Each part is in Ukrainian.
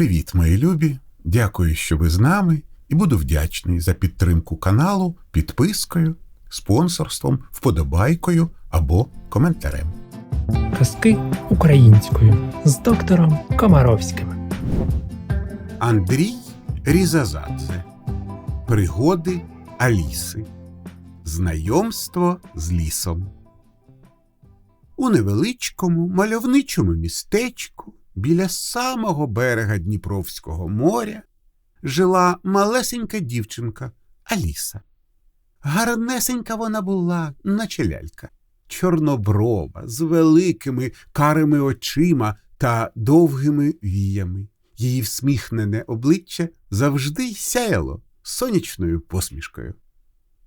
Привіт, мої любі! Дякую, що ви з нами, і буду вдячний за підтримку каналу підпискою, спонсорством, вподобайкою або коментарем. Казки українською з доктором Комаровським. Андрій Різазадзе. Пригоди Аліси. Знайомство з лісом. У невеличкому мальовничому містечку біля самого берега Дніпровського моря жила малесенька дівчинка Аліса. Гарнесенька вона була, наче лялька, чорноброва, з великими карими очима та довгими віями. Її всміхнене обличчя завжди сяяло сонячною посмішкою.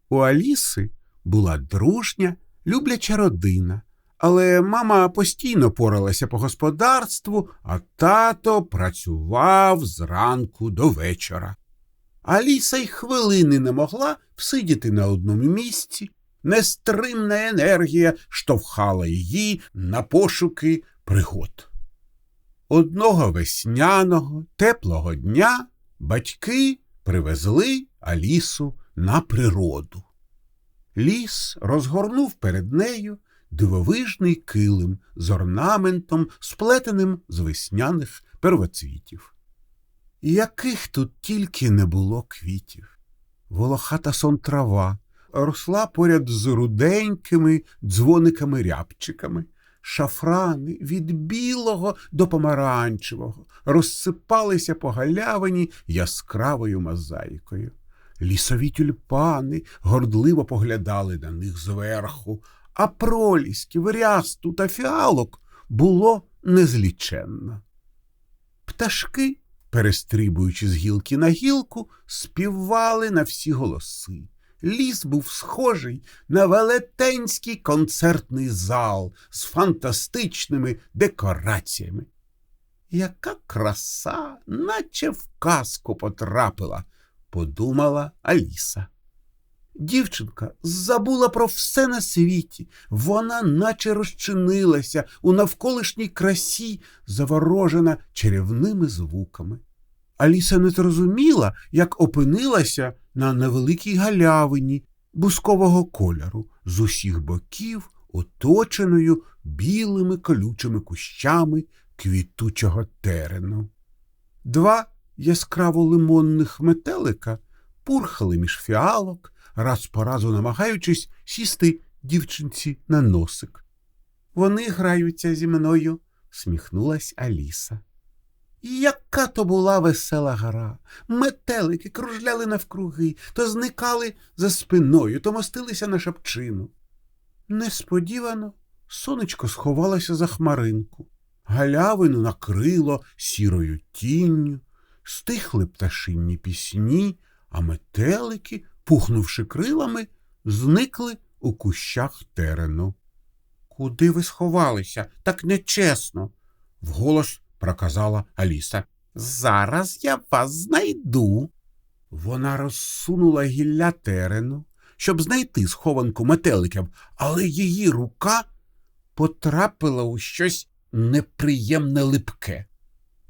У Аліси була дружня, любляча родина, але мама постійно поралася по господарству, а тато працював зранку до вечора. Аліса й хвилини не могла всидіти на одному місці. Нестримна енергія штовхала її на пошуки пригод. Одного весняного, теплого дня батьки привезли Алісу на природу. Ліс розгорнув перед нею дивовижний килим з орнаментом, сплетеним з весняних первоцвітів. Яких тут тільки не було квітів. Волохата сон трава росла поряд з руденькими дзвониками-рябчиками. Шафрани від білого до помаранчевого розсипалися по галявині яскравою мозаїкою. Лісові тюльпани гордливо поглядали на них зверху, а пролісків, рясту та фіалок було незліченно. Пташки, перестрибуючи з гілки на гілку, співали на всі голоси. Ліс був схожий на велетенський концертний зал з фантастичними декораціями. Яка краса, наче в казку потрапила, подумала Аліса. Дівчинка забула про все на світі, вона наче розчинилася у навколишній красі, заворожена чарівними звуками. Аліса не зрозуміла, як опинилася на невеликій галявині бускового кольору з усіх боків, оточеною білими колючими кущами квітучого терену. Два яскраво лимонних метелика пурхали між фіалок, раз по разу намагаючись сісти дівчинці на носик. Вони граються зі мною, сміхнулась Аліса. Яка то була весела гра. Метелики кружляли навкруги, то зникали за спиною, то мостилися на шапчину. Несподівано сонечко сховалося за хмаринку, галявину накрило сірою тінню, стихли пташинні пісні, а метелики, пухнувши крилами, зникли у кущах терену. Куди ви сховалися? Так нечесно. вголос проказала Аліса. Зараз я вас знайду. Вона розсунула гілля терену, щоб знайти схованку метеликів, але її рука потрапила у щось неприємне липке.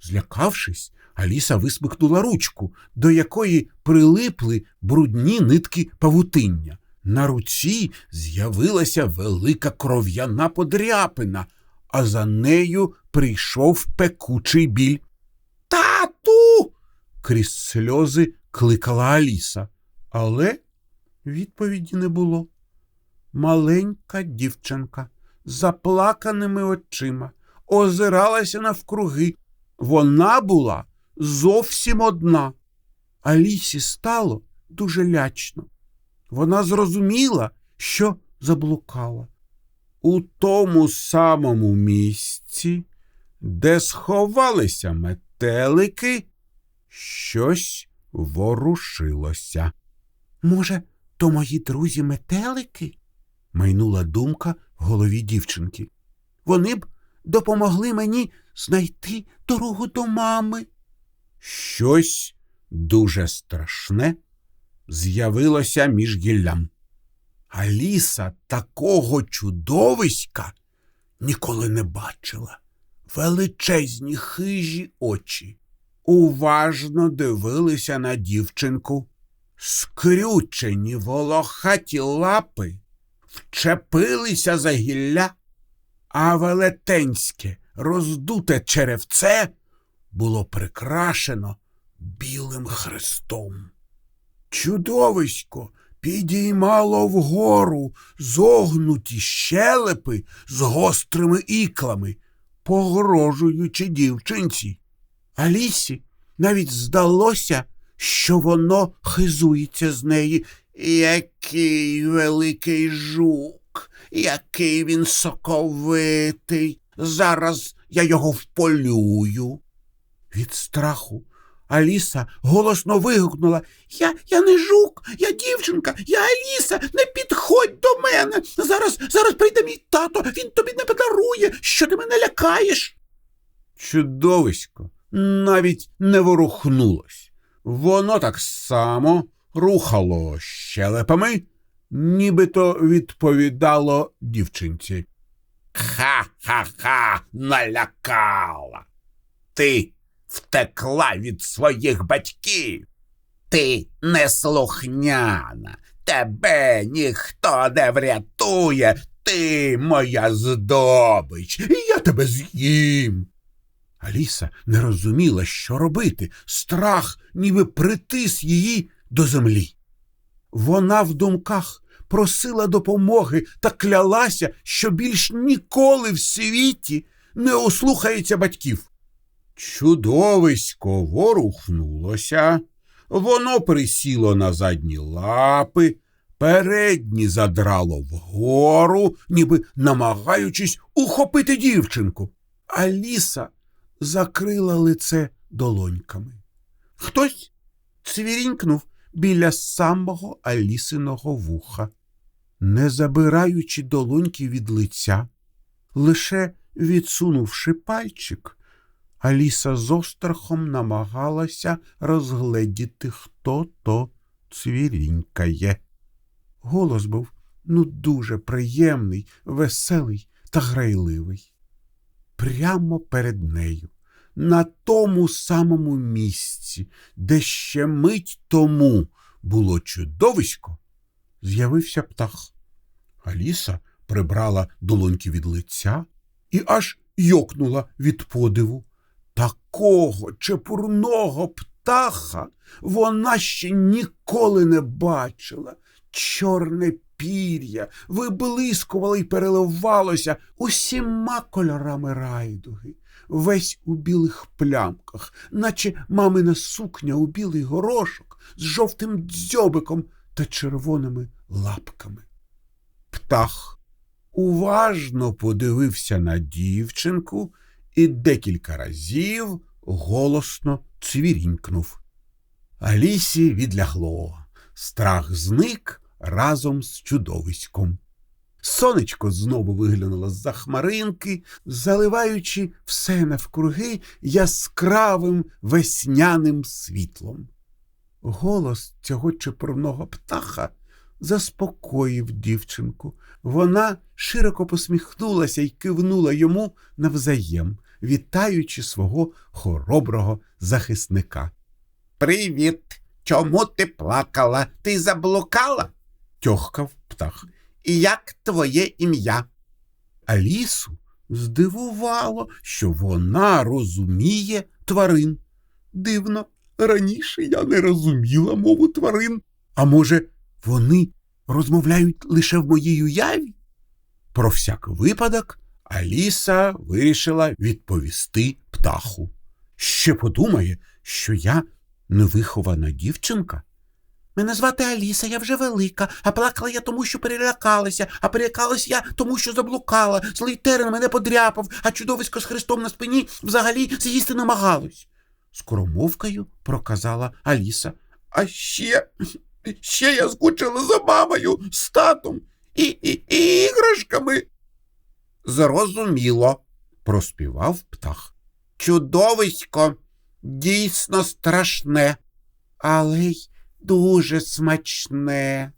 Злякавшись, Аліса висмикнула ручку, до якої прилипли брудні нитки павутиння. На руці з'явилася велика кров'яна подряпина, а за нею прийшов пекучий біль. Тату. крізь сльози кликала Аліса, але відповіді не було. Маленька дівчинка з заплаканими очима озиралася навкруги. Вона була зовсім одна. Алісі стало дуже лячно. Вона зрозуміла, що заблукала. У тому самому місці, де сховалися метелики, щось ворушилося. Може, то мої друзі метелики? майнула думка в голові дівчинки. Вони б допомогли мені знайти дорогу до мами. Щось дуже страшне з'явилося між гіллям. Аліса такого чудовиська ніколи не бачила. Величезні хижі очі, уважно дивилися на дівчинку. Скрючені волохаті лапи вчепилися за гілля, а велетенське роздуте черевце було прикрашено білим хрестом. Чудовисько підіймало вгору зогнуті щелепи з гострими іклами, погрожуючи дівчинці. Алісі навіть здалося, що воно хизується з неї. Який великий жук, який він соковитий. Зараз я його вполюю. Від страху Аліса голосно вигукнула Я я не жук, я дівчинка, я Аліса, не підходь до мене. Зараз, зараз прийде мій тато, він тобі не подарує, що ти мене лякаєш. Чудовисько навіть не ворухнулось. Воно так само рухало щелепами, нібито відповідало дівчинці. Ха-ха-ха, налякала. Ти втекла від своїх батьків. Ти неслухняна, тебе ніхто не врятує, ти моя здобич, і я тебе з'їм. Аліса не розуміла, що робити. Страх ніби притис її до землі. Вона в думках просила допомоги та клялася, що більш ніколи в світі не ослухається батьків. Чудовисько ворухнулося, воно присіло на задні лапи, передні задрало вгору, ніби намагаючись ухопити дівчинку. Аліса закрила лице долоньками. Хтось цвірінькнув біля самого Алісиного вуха, не забираючи долоньки від лиця, лише відсунувши пальчик. Аліса з острахом намагалася розгледіти, хто то цвірінькає. Голос був ну дуже приємний, веселий та грайливий. Прямо перед нею, на тому самому місці, де ще мить тому було чудовисько, з'явився птах. Аліса прибрала долоньки від лиця і аж йокнула від подиву. Такого чепурного птаха вона ще ніколи не бачила. Чорне пір'я виблискувало й переливалося усіма кольорами райдуги, весь у білих плямках, наче мамина сукня у білий горошок з жовтим дзьобиком та червоними лапками. Птах уважно подивився на дівчинку і декілька разів голосно цвірінькнув. Алісі відлягло. Страх зник разом з чудовиськом. Сонечко знову виглянуло з-за хмаринки, заливаючи все навкруги яскравим весняним світлом. Голос цього чепурного птаха заспокоїв дівчинку. Вона широко посміхнулася і кивнула йому навзаєм, вітаючи свого хороброго захисника. Привіт! Чому ти плакала? Ти заблукала? тьохкав птах. І як твоє ім'я? Алісу здивувало, що вона розуміє тварин. Дивно, раніше я не розуміла мову тварин. А може, вони розмовляють лише в моїй уяві? Про всяк випадок Аліса вирішила відповісти птаху. Ще подумає, що я невихована дівчинка. Мене звати Аліса, я вже велика, а плакала я тому, що перелякалася, а перелякалась я тому, що заблукала. Злий терен мене подряпав, а чудовисько з хрестом на спині взагалі з'їсти намагалось. Скоромовкою проказала Аліса. А ще, ще я скучила за мамою, з татом і, і, і іграшками. Зрозуміло, проспівав птах. Чудовисько дійсно страшне, але й дуже смачне.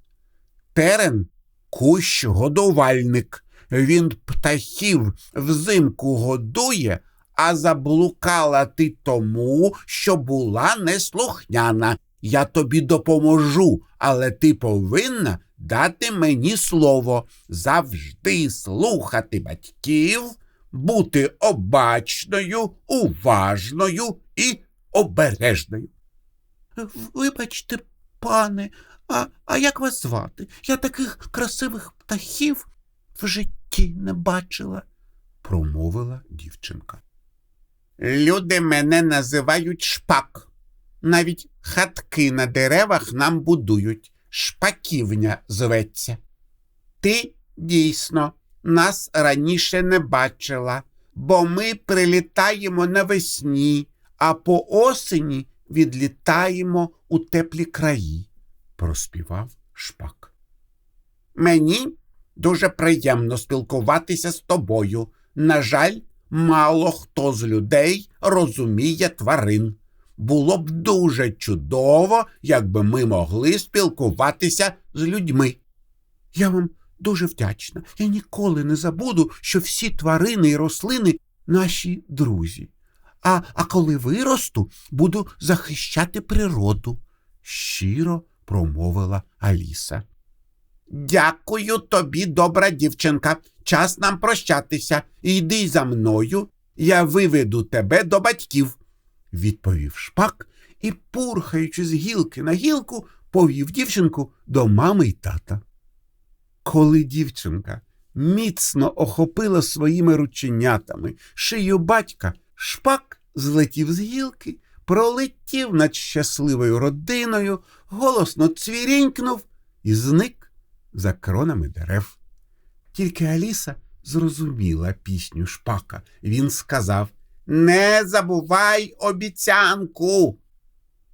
Терен кущ годувальник. Він птахів взимку годує, А заблукала ти тому, що була неслухняна. Я тобі допоможу, але ти повинна дати мені слово завжди слухати батьків, бути обачною, уважною і обережною. Вибачте, пане, а, а як вас звати? Я таких красивих птахів в житті не бачила, промовила дівчинка. Люди мене називають шпак. Навіть хатки на деревах нам будують. Шпаківня зветься. Ти дійсно нас раніше не бачила, бо ми прилітаємо навесні, а по осені відлітаємо у теплі краї, проспівав шпак. Мені дуже приємно спілкуватися з тобою. На жаль, мало хто з людей розуміє тварин. Було б дуже чудово, якби ми могли спілкуватися з людьми. Я вам дуже вдячна. Я ніколи не забуду, що всі тварини і рослини наші друзі. А, а коли виросту, буду захищати природу, щиро промовила Аліса. Дякую тобі, добра дівчинка. Час нам прощатися. Йди за мною, я виведу тебе до батьків, відповів шпак і, пурхаючи з гілки на гілку, повів дівчинку до мами й тата. Коли дівчинка міцно охопила своїми рученятами шию батька, шпак злетів з гілки, пролетів над щасливою родиною, голосно цвірінькнув і зник за кронами дерев. Тільки Аліса зрозуміла пісню шпака. Він сказав Не забувай обіцянку.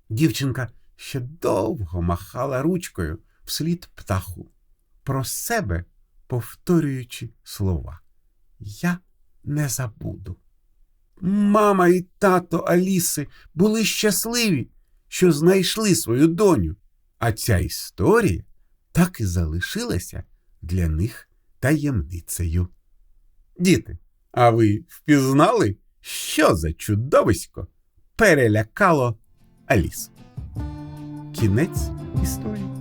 Дівчинка ще довго махала ручкою вслід птаху, про себе повторюючи слова. Я не забуду. Мама і тато Аліси були щасливі, що знайшли свою доню, а ця історія так і залишилася для них таємницею. Діти, а ви впізнали, що за чудовисько перелякало Алісу? Кінець історії.